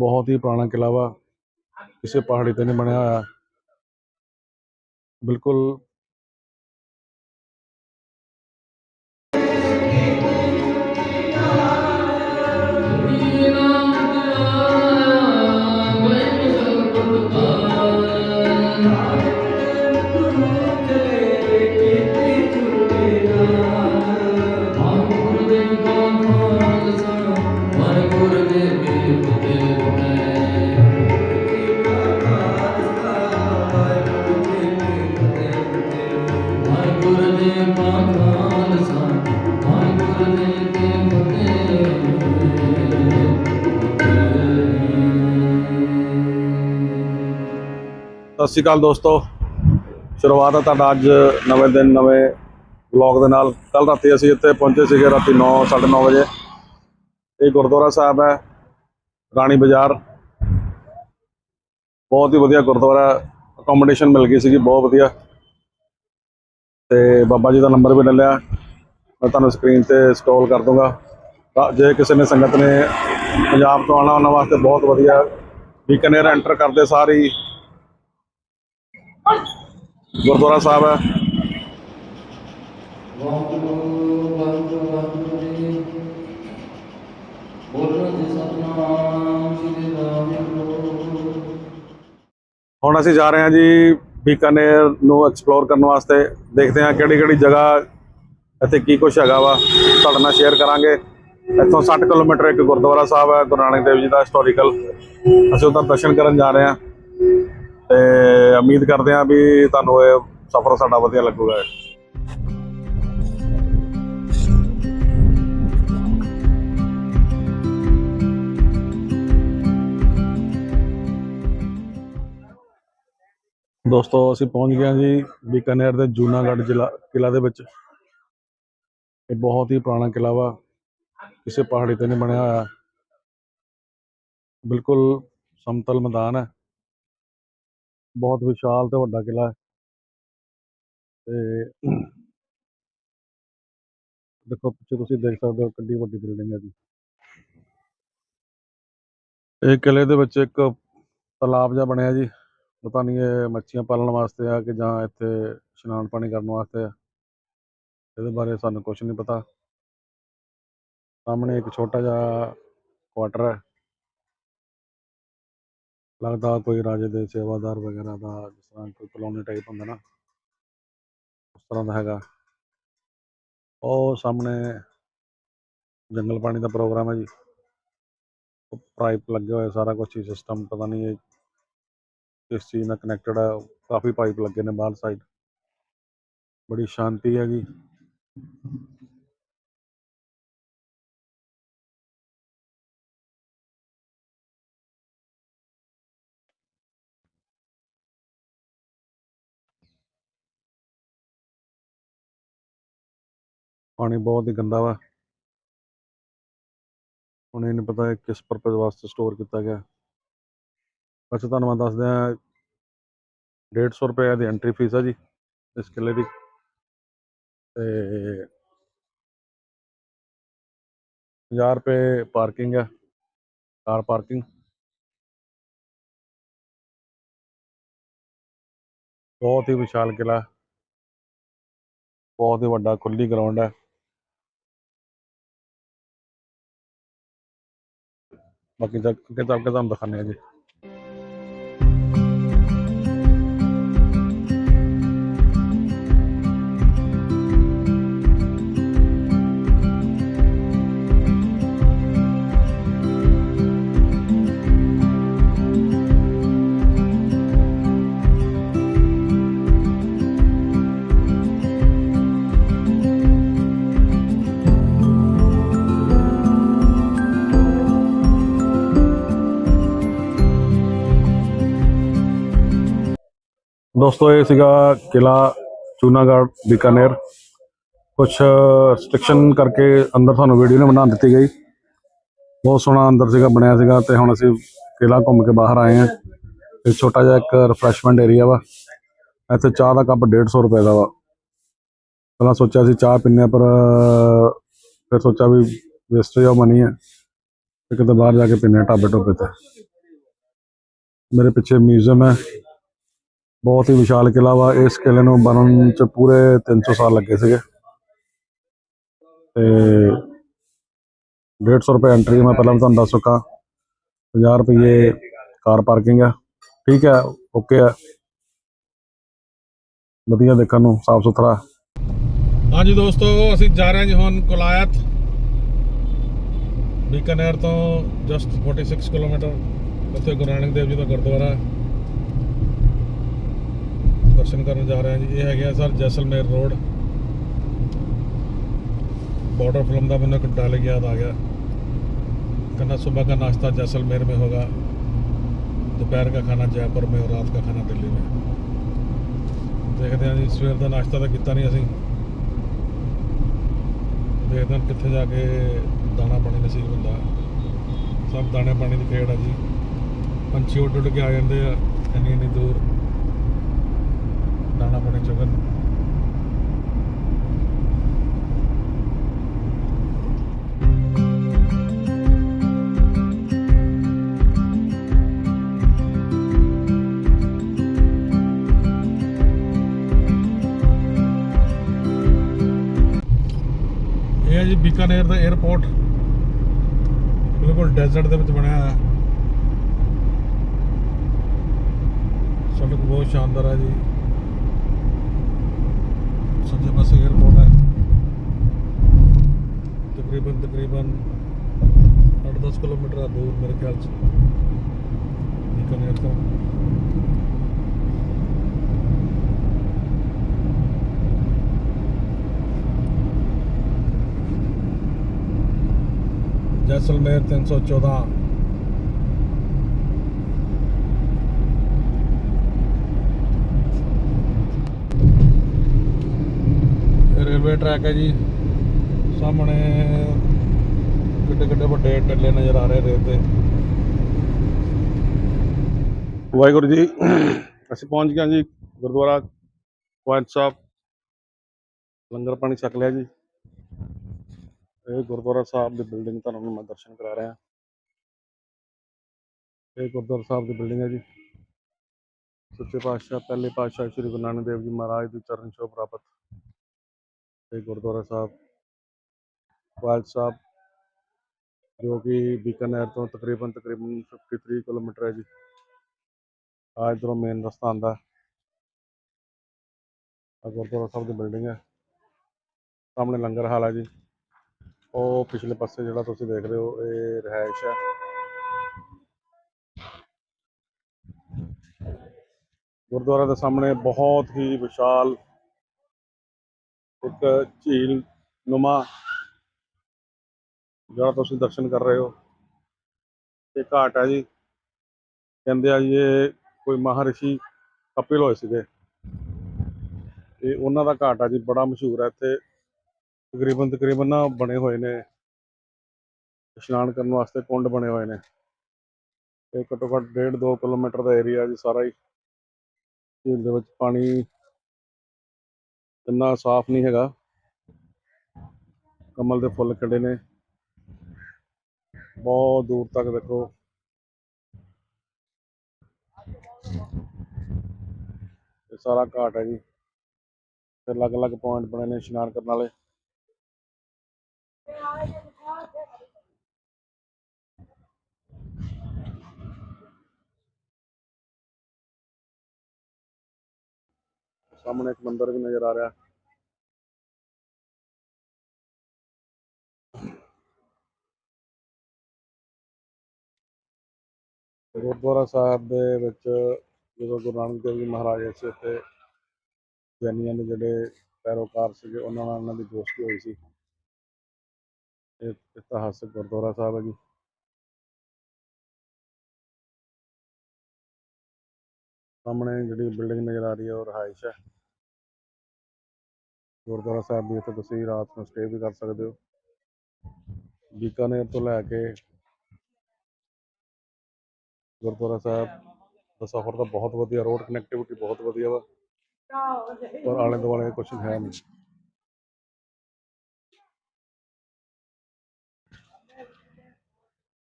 ਬਹੁਤ ਹੀ ਪੁਰਾਣਾ ਕਿਲਾ ਵਾ ਕਿਸੇ ਪਹਾੜੀ ਤੇ ਨਹੀਂ ਬਣਿਆ ਹੋਇਆ। ਬਿਲਕੁਲ ਸ਼੍ਰੀ ਅਕਾਲ ਦੋਸਤੋ। ਸ਼ੁਰੂਆਤ ਹੈ ਤੁਹਾਡਾ ਅੱਜ ਨਵੇਂ ਦਿਨ, ਨਵੇਂ ਵਲੌਗ ਦੇ ਨਾਲ। ਕੱਲ ਰਾਤੀ ਅਸੀਂ ਇੱਥੇ ਪਹੁੰਚੇ ਸੀਗੇ ਰਾਤੀ 9 9:30 ਵਜੇ। ਇਹ ਗੁਰਦੁਆਰਾ ਸਾਹਿਬ ਹੈ, ਰਾਣੀ ਬਾਜ਼ਾਰ। ਬਹੁਤ ਹੀ ਵਧੀਆ ਗੁਰਦੁਆਰਾ ਅਕੋਮੋਡੇਸ਼ਨ ਮਿਲ ਗਈ ਸੀਗੀ, ਬਹੁਤ ਵਧੀਆ। ਤੇ ਬਾਬਾ ਜੀ ਦਾ ਨੰਬਰ ਵੀ ਲੈ ਲਿਆ। ਮੈਂ ਤੁਹਾਨੂੰ ਸਕਰੀਨ ਤੇ ਸਕਰੋਲ ਕਰ ਦੂੰਗਾ। ਜੇ ਕਿਸੇ ਨੇ ਸੰਗਤ ਨੇ ਪੰਜਾਬ ਤੋਂ ਆਉਣਾ, ਉਹਨਾਂ ਵਾਸਤੇ ਬਹੁਤ ਵਧੀਆ। ਬੀਕਾਨੇਰ ਐਂਟਰ ਕਰਦੇ ਸਾਰ। ਹੀ ਗੁਰਦੁਆਰਾ ਸਾਹਿਬ ਹੈ। ਹੁਣ ਅਸੀਂ ਜਾ ਰਹੇ ਹਾਂ ਜੀ ਬੀਕਾਨੇਰ ਨੂੰ ਐਕਸਪਲੋਰ ਕਰਨ ਵਾਸਤੇ। ਦੇਖਦੇ ਹਾਂ ਕਿਹੜੀ ਕਿਹੜੀ ਜਗ੍ਹਾ ਇੱਥੇ ਕੀ ਕੁਛ ਹੈਗਾ ਵਾ। ਤੁਹਾਡੇ ਨਾਲ ਸ਼ੇਅਰ ਕਰਾਂਗੇ। ਇੱਥੋਂ 60 ਕਿਲੋਮੀਟਰ ਇੱਕ ਗੁਰਦੁਆਰਾ ਸਾਹਿਬ ਹੈ, ਗੁਰੂ ਨਾਨਕ ਦੇਵ ਜੀ ਦਾ ਹਿਸਟੋਰੀਕਲ ਅਸੀਂ ਉਹਦਾ ਦਰਸ਼ਨ ਕਰਨ ਜਾ ਰਹੇ ਹਾਂ। ਤੇ ਉਮੀਦ ਕਰਦੇ ਹਾਂ ਵੀ ਤੁਹਾਨੂੰ ਇਹ ਸਫ਼ਰ ਸਾਡਾ ਵਧੀਆ ਲੱਗੂਗਾ। ਦੋਸਤੋ, ਅਸੀਂ ਪਹੁੰਚ ਗਏ ਹਾਂ ਜੀ ਬੀਕਾਨੇਰ ਦੇ ਜੂਨਾਗੜ੍ਹ ਜ਼ਿਲ੍ਹਾ ਕਿਲਾ ਦੇ ਵਿੱਚ। ਇਹ ਬਹੁਤ ਹੀ ਪੁਰਾਣਾ ਕਿਲਾ ਵਾ, ਕਿਸੇ ਪਹਾੜੀ ਤੇ ਨਹੀਂ ਬਣਿਆ ਹੋਇਆ। ਬਿਲਕੁਲ ਸਮਤਲ ਮੈਦਾਨ ਹੈ। ਬਹੁਤ ਵਿਸ਼ਾਲ ਤੇ ਵੱਡਾ ਕਿਲਾ ਹੈ। ਤੇ ਦੇਖੋ, ਪਿੱਛੇ ਤੁਸੀਂ ਦੇਖ ਸਕਦੇ ਹੋ ਕਿੰਨੀ ਵੱਡੀ ਬਿਲਡਿੰਗ ਹੈ ਜੀ। ਇਹ ਕਿਲੇ ਦੇ ਵਿੱਚ ਇੱਕ ਤਲਾਬ ਜਿਹਾ ਬਣਿਆ ਜੀ। ਪਤਾ ਨਹੀਂ ਇਹ ਮੱਛੀਆਂ ਪਾਲਣ ਵਾਸਤੇ ਆ ਕਿ ਜਾਂ ਇੱਥੇ ਇਸ਼ਨਾਨ ਪਾਣੀ ਕਰਨ ਵਾਸਤੇ ਆ। ਇਹਦੇ ਬਾਰੇ ਸਾਨੂੰ ਕੁਝ ਨਹੀਂ ਪਤਾ। ਸਾਹਮਣੇ ਇੱਕ ਛੋਟਾ ਜਿਹਾ ਕੁਆਟਰ ਹੈ। ਲੱਗਦਾ ਕੋਈ ਰਾਜੇ ਦੇ ਸੇਵਾਦਾਰ ਵਗੈਰਾ ਦਾ ਜਿਸ ਤਰ੍ਹਾਂ ਕੋਈ ਕਲੋਨੀ ਟਾਈਪ ਹੁੰਦਾ ਨਾ, ਉਸ ਤਰ੍ਹਾਂ ਦਾ ਹੈਗਾ। ਉਹ ਸਾਹਮਣੇ ਜੰਗਲ ਪਾਣੀ ਦਾ ਪ੍ਰੋਗਰਾਮ ਹੈ ਜੀ। ਪਾਈਪ ਲੱਗੇ ਹੋਏ ਸਾਰਾ ਕੁਝ ਹੀ ਸਿਸਟਮ ਪਤਾ ਨਹੀਂ ਇਹ ਕਿਸ ਚੀਜ਼ ਨਾਲ ਕਨੈਕਟਡ ਹੈ ਕਾਫੀ ਪਾਈਪ ਲੱਗੇ ਨੇ ਬਾਹਰ ਸਾਈਡ ਬੜੀ ਸ਼ਾਂਤੀ ਹੈਗੀ। ਪਾਣੀ ਬਹੁਤ ਹੀ ਗੰਦਾ ਵਾ। ਹੁਣ ਇਹ ਨਹੀਂ ਪਤਾ ਕਿਸ ਪਰਪਸ ਵਾਸਤੇ ਸਟੋਰ ਕੀਤਾ ਗਿਆ। ਅੱਛਾ, ਤੁਹਾਨੂੰ ਮੈਂ ਦੱਸ ਦਿਆਂ 150 ਰੁਪਏ ਦੀ ਐਂਟਰੀ ਫੀਸ ਆ ਜੀ, ਇਸ ਕਿਲੇ ਦੀ। ਤੇ 50 ਰੁਪਏ ਪਾਰਕਿੰਗ ਹੈ ਕਾਰ ਪਾਰਕਿੰਗ ਬਹੁਤ ਹੀ ਵਿਸ਼ਾਲ ਕਿਲਾ ਬਹੁਤ ਹੀ ਵੱਡਾ ਖੁੱਲੀ ਗਰਾਊਂਡ ਹੈ ਬਾਕੀ ਜਾ ਅੱਗੇ ਚੱਲ ਕੇ ਤੁਹਾਨੂੰ ਦਿਖਾਉਂਦੇ ਹਾਂ ਜੀ। ਦੋਸਤੋ, ਇਹ ਸੀਗਾ ਕਿਲਾ ਚੂਨਾਗੜ੍ਹ, ਬੀਕਾਨੇਰ। ਕੁਝ ਰਿਸਟ੍ਰਿਕਸ਼ਨ ਕਰਕੇ ਅੰਦਰ ਤੁਹਾਨੂੰ ਵੀਡੀਓ ਨਹੀਂ ਬਣਾ ਦਿੱਤੀ ਗਈ। ਬਹੁਤ ਸੋਹਣਾ ਅੰਦਰ ਸੀਗਾ, ਬਣਿਆ ਸੀਗਾ ਤੇ ਹੁਣ ਅਸੀਂ ਕਿਲਾ ਘੁੰਮ ਕੇ ਬਾਹਰ ਆਏ ਹਾਂ। ਇਹ ਛੋਟਾ ਜਿਹਾ ਇੱਕ ਰਿਫਰੈਸ਼ਮੈਂਟ ਏਰੀਆ ਵਾ। ਇੱਥੇ ਚਾਹ ਦਾ ਕੱਪ 150 ਰੁਪਏ ਦਾ ਵਾ। ਪਹਿਲਾਂ ਸੋਚਿਆ ਸੀ ਚਾਹ ਪੀਂਦੇ ਹਾਂ, ਪਰ ਫਿਰ ਸੋਚਿਆ ਵੀ ਵੇਸਟੇਜ ਆਫ ਮਨੀ ਹੈ। ਤੇ ਕਿਤੇ ਬਾਹਰ ਜਾ ਕੇ ਪੀਂਦੇ ਹਾਂ ਢਾਬੇ ਢੋਬੇ ਤੇ। ਮੇਰੇ ਪਿੱਛੇ ਮਿਊਜ਼ੀਅਮ ਹੈ। ਬਹੁਤ ਹੀ ਵਿਸ਼ਾਲ ਕਿਲਾ ਵਾ। ਇਸ ਕਿਲੇ ਨੂੰ ਬਣਨ ਚ ਪੂਰੇ 300 ਸਾਲ ਲੱਗੇ ਸੀਗੇ। ਤੇ 150 ਰੁਪਏ ਐਂਟਰੀ ਮੈਂ ਪਹਿਲਾਂ ਵੀ ਤੁਹਾਨੂੰ ਦੱਸ ਚੁੱਕਾ। 50 ਰੁਪਏ ਕਾਰ ਪਾਰਕਿੰਗ ਆ। ਠੀਕ ਹੈ ਓਕੇ ਆ। ਵਧੀਆ ਦੇਖਣ ਨੂੰ, ਸਾਫ਼ ਸੁਥਰਾ। ਹਾਂਜੀ ਦੋਸਤੋ, ਅਸੀਂ ਜਾ ਰਹੇ ਹਾਂ ਜੀ ਹੁਣ ਕੁਲਾਇਤ। ਬੀਕਾਨੇਰ ਤੋਂ ਜਸਟ 46 ਕਿਲੋਮੀਟਰ। ਉੱਥੇ ਗੁਰੂ ਨਾਨਕ ਦੇਵ ਜੀ ਦਾ ਗੁਰਦੁਆਰਾ ਹੈ। ਦਰਸ਼ਨ ਕਰਨ ਜਾ ਰਹੇ ਹਾਂ ਜੀ ਇਹ ਹੈਗਾ sir Jaisalmer road Border film का मैंने एक डायलॉग याद आ गया कहना सुबह का नाश्ता जैसलमेर में होगा दोपहर का खाना जयपुर में और रात का खाना दिल्ली में ਦੇਖਦੇ ਹਾਂ ਜੀ ਸਵੇਰ ਦਾ ਨਾਸ਼ਤਾ ਤਾਂ ਕੀਤਾ ਨਹੀਂ ਅਸੀਂ ਦੇਖਦੇ ਹਾਂ ਕਿੱਥੇ ਜਾ ਕੇ ਦਾਣਾ ਪਾਣੀ ਨਸੀਬ ਹੁੰਦਾ ਸਭ ਦਾਣੇ ਪਾਣੀ ਦੀ ਖੇਡ ਆ ਜੀ ਪੰਛੀ ਉੱਡ ਉੱਡ ਕੇ ਆ ਜਾਂਦੇ ਆ ਇੰਨੀ ਇੰਨੀ ਦੂਰ ਦਾਣਾ ਪਾਣੀ ਇਹ ਹੈ ਜੀ ਬੀਕਾਨੇਰ ਦਾ 에어ਪੋਰਟ ਬਿਲਕੁਲ ਡੈਜ਼ਰਟ ਦੇ ਵਿੱਚ ਬਣਿਆ ਹੋਇਆ। ਸੜਕ ਬਹੁਤ ਸ਼ਾਨਦਾਰ ਹੈ ਜੀ। सबसे बस एयरपोर्ट है। तकरीबन तकरीबन आठ दस किलोमीटर दूर, मेरे ख्याल से। बीकानेर का। जैसलमेर तीन सौ चौदह। ਰੇਲਵੇ ਟਰੈਕ ਹੈ ਜੀ। ਸਾਹਮਣੇ ਕਿੱਡੇ ਕਿੱਡੇ ਵੱਡੇ ਟੱਲੇ ਨਜ਼ਰ ਆ ਰਹੇ ਰੇਲ ਤੇ ਵਾਹਿਗੁਰੂ ਜੀ, ਅਸੀਂ ਪਹੁੰਚ ਗਏ ਜੀ ਗੁਰਦੁਆਰਾ ਕੁਆਂਟ ਸਾਹਿਬ। ਲੰਗਰ ਪਾਣੀ ਛਕ ਲਿਆ ਜੀ। ਇਹ ਗੁਰਦੁਆਰਾ ਸਾਹਿਬ ਦੀ ਬਿਲਡਿੰਗ ਤੁਹਾਨੂੰ ਮੈਂ ਦਰਸ਼ਨ ਕਰਾ ਰਿਹਾ। ਇਹ ਗੁਰਦੁਆਰਾ ਸਾਹਿਬ ਦੀ ਬਿਲਡਿੰਗ ਹੈ ਜੀ। ਸੱਚੇ ਪਾਤਸ਼ਾਹ, ਪਹਿਲੇ ਪਾਤਸ਼ਾਹ ਸ੍ਰੀ ਗੁਰੂ ਨਾਨਕ ਦੇਵ ਜੀ ਮਹਾਰਾਜ ਦੀ ਚਰਨ ਛੋਹ ਪ੍ਰਾਪਤ। ਇਹ ਗੁਰਦੁਆਰਾ ਸਾਹਿਬ ਵਾਲ ਸਾਹਿਬ, ਜੋ ਕਿ ਬੀਕਾਨੇਰ ਤੋਂ ਤਕਰੀਬਨ ਤਕਰੀਬਨ 53 ਕਿਲੋਮੀਟਰ ਹੈ ਜੀ। ਆ ਇੱਧਰੋਂ ਮੇਨ ਰਸਤਾ ਆਉਂਦਾ ਆ ਗੁਰਦੁਆਰਾ ਸਾਹਿਬ ਦੀ ਬਿਲਡਿੰਗ ਹੈ। ਸਾਹਮਣੇ ਲੰਗਰ ਹਾਲ ਹੈ ਜੀ। ਉਹ ਪਿਛਲੇ ਪਾਸੇ ਜਿਹੜਾ ਤੁਸੀਂ ਦੇਖ ਰਹੇ ਹੋ, ਇਹ ਰਿਹਾਇਸ਼ ਹੈ। ਗੁਰਦੁਆਰਾ ਦੇ ਸਾਹਮਣੇ ਬਹੁਤ ਹੀ ਵਿਸ਼ਾਲ ਇੱਕ ਝੀਲ ਨੁਮਾ ਜਿਹੜਾ ਤੁਸੀਂ ਦਰਸ਼ਨ ਕਰ ਰਹੇ ਹੋ। ਇਹ ਘਾਟ ਹੈ ਜੀ। ਕਹਿੰਦੇ ਆ ਜੀ, ਇਹ ਕੋਈ ਮਹਾਰਿਸ਼ੀ ਕਪਿਲ ਹੋਏ ਸੀਗੇ। ਇਹ ਉਹਨਾਂ ਦਾ ਘਾਟ ਆ ਜੀ, ਬੜਾ ਮਸ਼ਹੂਰ ਹੈ ਇੱਥੇ। ਤਕਰੀਬਨ ਤਕਰੀਬਨ ਬਣੇ ਹੋਏ ਨੇ। ਇਸ਼ਨਾਨ ਕਰਨ ਵਾਸਤੇ ਕੁੰਡ ਬਣੇ ਹੋਏ ਨੇ। ਇਹ ਘੱਟੋ ਘੱਟ ਡੇਢ 2 ਕਿਲੋਮੀਟਰ ਦਾ ਏਰੀਆ ਜੀ ਸਾਰਾ ਹੀ। ਝੀਲ ਦੇ ਵਿੱਚ ਪਾਣੀ ਇੰਨਾ ਸਾਫ਼ ਨਹੀਂ ਹੈਗਾ। ਕਮਲ ਦੇ ਫੁੱਲ ਖਿੜੇ ਨੇ। ਬਹੁਤ ਦੂਰ ਤੱਕ ਦੇਖੋ। ਇਹ ਸਾਰਾ ਘਾਟ ਹੈ ਜੀ। ਤੇ ਅਲੱਗ-ਅਲੱਗ ਪੁਆਇੰਟ ਬਣੇ ਨੇ ਇਸ਼ਨਾਨ ਕਰਨ ਵਾਲੇ। ਸਾਹਮਣੇ ਇੱਕ ਮੰਦਿਰ ਵੀ ਨਜ਼ਰ ਆ ਰਿਹਾ। ਗੁਰਦੁਆਰਾ ਸਾਹਿਬ ਦੇ ਵਿੱਚ ਜਦੋਂ ਗੁਰੂ ਨਾਨਕ ਦੇਵ ਜੀ ਮਹਾਰਾਜ ਇਸ ਇੱਥੇ ਜੈਨੀਆਂ ਦੇ ਜਿਹੜੇ ਪੈਰੋਕਾਰ ਸੀਗੇ, ਉਹਨਾਂ ਨਾਲ ਉਹਨਾਂ ਦੀ ਦੋਸਤੀ ਹੋਈ ਸੀ। ਇਹ ਇਤਿਹਾਸਕ ਗੁਰਦੁਆਰਾ ਸਾਹਿਬ ਹੈ ਜੀ। ਸਾਹਮਣੇ ਜਿਹੜੀ ਬਿਲਡਿੰਗ ਨਜ਼ਰ ਆ ਰਹੀ ਹੈ ਉਹ ਰਿਹਾਇਸ਼ ਹੈ। ਗੁਰਦੁਆਰਾ ਸਾਹਿਬ ਵੀ ਇੱਥੇ ਤੁਸੀਂ ਰਾਤ ਨੂੰ ਸਟੇ ਵੀ ਕਰ ਸਕਦੇ ਹੋ। ਬੀਕਾਨੇਰ ਤੋਂ ਲੈ ਕੇ ਗੁਰਦੁਆਰਾ ਸਾਹਿਬ ਦਾ ਸਫ਼ਰ ਤਾਂ ਬਹੁਤ ਵਧੀਆ ਰੋਡ ਕਨੈਕਟੀਵਿਟੀ ਬਹੁਤ ਵਧੀਆ ਵਾ। ਪਰ ਆਲੇ ਦੁਆਲੇ ਕੁਛ ਹੈ ਨਹੀਂ।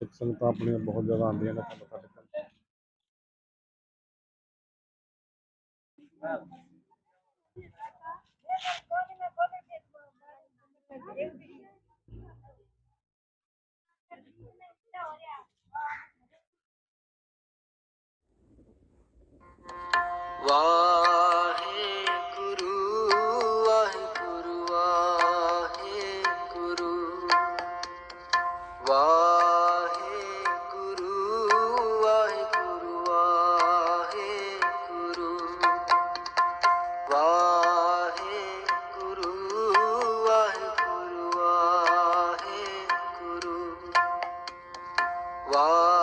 ਸਿੱਖ ਸੰਗਤਾਂ ਆਪਣੀਆਂ ਬਹੁਤ ਜ਼ਿਆਦਾ ਆਉਂਦੀਆਂ ਨੇ ਮੱਥਾ ਟੇਕਣ Wow. 我